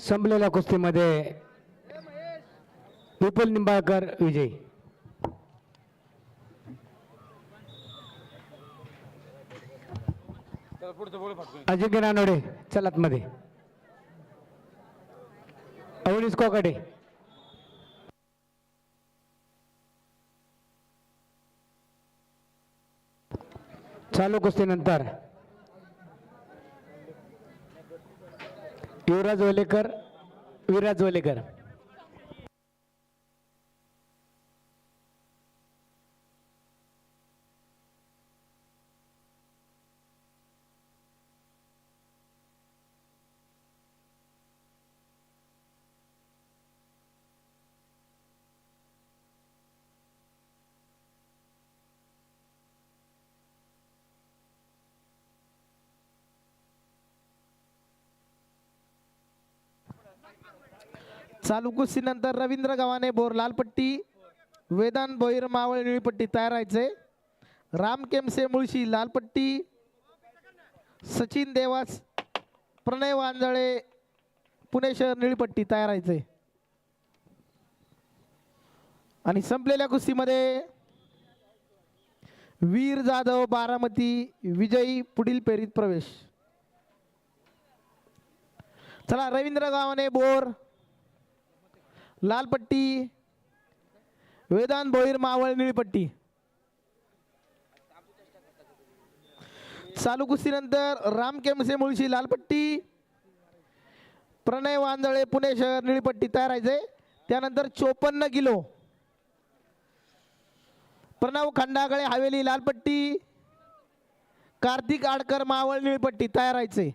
संपलेल्या कुस्तीमध्ये विपुल निंबाळकर विजयी. अजिंक्य नानोडे चलात मध्ये. अवनीस कोकडे चालू कुस्तीनंतर युवराज वलेकर विराज वलेकर. चालू कुस्तीनंतर रवींद्र गव्हाणे बोर लालपट्टी वेदांत भोईर मावळ निळीपट्टी तयार व्हायचे राम केमसे मुळशी लालपट्टी सचिन देवास प्रणय वांजळे पुणे शहर निळीपट्टी तयार व्हायचे आणि संपलेल्या कुस्तीमध्ये वीर जाधव बारामती विजयी पुढील फेरीत प्रवेश. चला रवींद्र गावाने बोर लालपट्टी वेदांत भोईर मावळ निळीपट्टी चालू कुस्तीनंतर राम केमसे मुळशी लालपट्टी प्रणय वांजळे पुणे शहर निळीपट्टी तयार आहे त्यानंतर चोपन्न किलो. प्रणव खंडागळे हवेली लालपट्टी कार्तिक आडकर मावळ निळपट्टी तयार आहे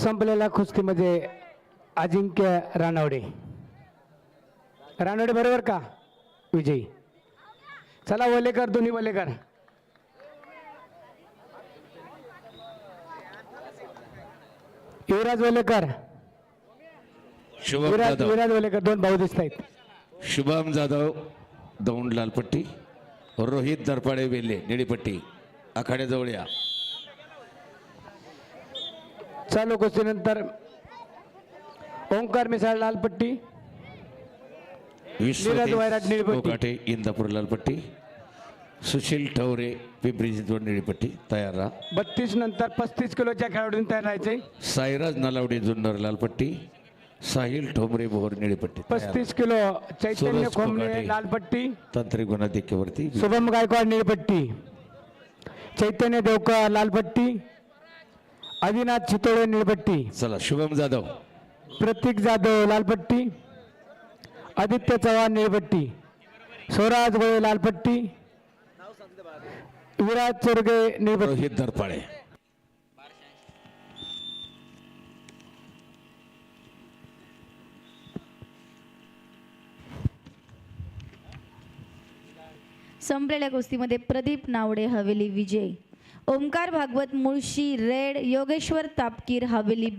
संपलेल्या कुस्तीमध्ये अजिंक्य रानवडे. रानवडे बरोबर का? विजयी. चला वलेकर दोन्ही वलेकर. युवराज वलेकर. शुभम विराज जाधव. विराज वलेकर दोन भाऊ दिसत आहेत शुभम जाधव दौंड लालपट्टी रोहित दरपाडे वेल्हे निळीपट्टी आखाड्याजवळ या. चालू कुस्तीनंतर ओंकार मिसाळ लालपट्टी नीरज वैराट, निळीपट्टी. कोकाटे इंदापूर लालपट्टी सुशील ठवरे पिंपरी चिंचवड निळीपट्टी तयार राहा बत्तीस नंतर पस्तीस किलोच्या खेळाडूंनी तयार राहायचे साईराज नलावडे जुन्नर लालपट्टी साहिल ठोंबरे भोर निळीपट्टी. पस्तीस किलो चैतन्य खोमणे. लालपट्टी तांत्रिक गुणाधिक्यावरती शुभम गायकवाड निळपट्टी चैतन्य देवकर लालपट्टी आदिनाथ चितोळे निळपट्टी चला शुभम जाधव. प्रतीक जाधव लालपट्टी. आदित्य चव्हाण निळपट्टी स्वराज गोळे लालपट्टी. विराज चोरगे निळपट्टी रोहित दरपाडे संपलेल्या कुस्तीमध्ये प्रदीप नावडे हवेली विजय. ओमकार भागवत मुळशी रेड योगेश्वर तापकीर हवेली